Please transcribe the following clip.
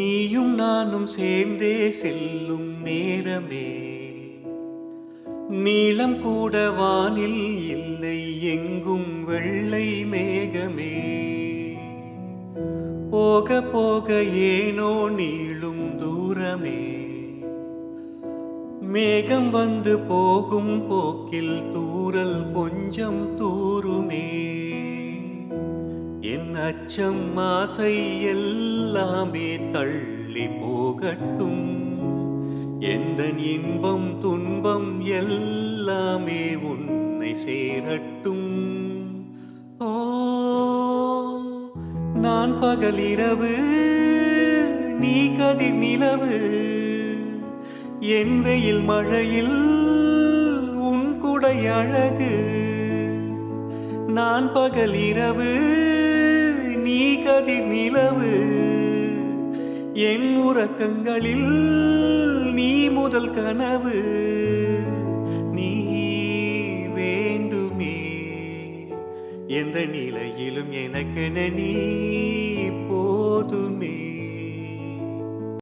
நீயும் நானும் சேர்ந்தே செல்லும் நேரமே. நீளம் கூட வானில் இல்லை எங்கும் வெள்ளை மேகமே. போக போக ஏனோ நீளும் தூரமே. மேகம் வந்து போகும் போக்கில் தூரல் கொஞ்சம் தூருமே. அச்சம் ஆசை எல்லாமே தள்ளி போகட்டும். எந்த இன்பம் துன்பம் எல்லாமே உன்னை சேரட்டும். ஓ நான் பகலிரவு நீ கதிர் நிலவு என் வெயில் மழையில் உன் குடை அழகு நான் பகல் இரவு நீ கதிர் நிலவு. என் உறக்கங்களில் நீ முதல் கனவு. நீ வேண்டுமே. எந்த நிலையிலும் எனக்கென நீ போ